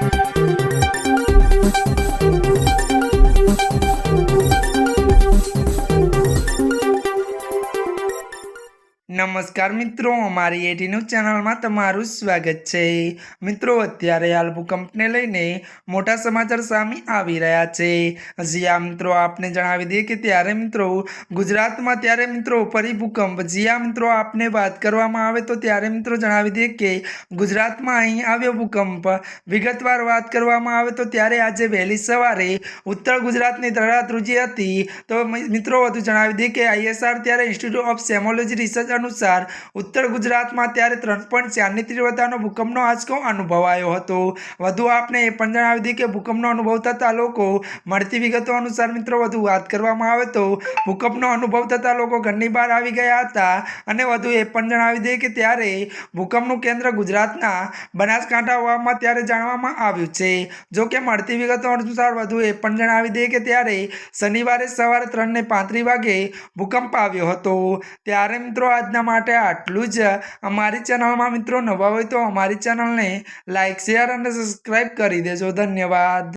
Thank you. નમસ્કાર મિત્રો, અમારી એટી ન્યૂઝ ચેનલમાં તમારું સ્વાગત છે. મિત્રો, અત્યારે હાલ ભૂકંપને લઈને મોટા સમાચાર સામે આવી રહ્યા છે. જીયા મિત્રો, આપને જણાવી દઈએ કે ત્યારે મિત્રો ગુજરાતમાં ત્યારે મિત્રો ફરી ભૂકંપ. જીયા મિત્રો, આપને વાત કરવામાં આવે તો ત્યારે મિત્રો જણાવી દઈએ કે ગુજરાતમાં અહીં આવ્યો ભૂકંપ. વિગતવાર વાત કરવામાં આવે તો ત્યારે આજે વહેલી સવારે ઉત્તર ગુજરાતની ધરાત્રુજી હતી. તો મિત્રો, વધુ જણાવી દઈએ કે આઈએસઆર ત્યારે ઇન્સ્ટિટ્યૂટ ઓફ સેમોલોજી રિસર્ચ અનુસાર ઉત્તર ગુજરાતમાં ત્યારે ત્રણ પોઈન્ટ ચારની તીવ્રતાનો ભૂકંપનો આંચકો અનુભવાયો હતો. વધુ આપને એ પણ જણાવી દીધી કે ભૂકંપનો અનુભવ થતા લોકો મળતી વિગતો અનુસાર મિત્રો વધુ વાત કરવામાં આવે તો ભૂકંપનો અનુભવ થતા લોકો ઘરની બહાર આવી ગયા હતા અને વધુ એ પણ જણાવી દઈએ કે ત્યારે ભૂકંપનું કેન્દ્ર ગુજરાતના બનાસકાંઠા હોવામાં ત્યારે જાણવામાં આવ્યું છે. જો કે મળતી વિગતો અનુસાર વધુ એ પણ જણાવી દઈએ કે ત્યારે શનિવારે સવારે ત્રણને પાંત્રીસ વાગે ભૂકંપ આવ્યો હતો. ત્યારે મિત્રો આજના માટે આટલું જ. અમારી ચેનલમાં મિત્રો નવા હોય તો અમારી ચેનલને લાઇક શેર અને સબસ્ક્રાઈબ કરી દેજો. ધન્યવાદ.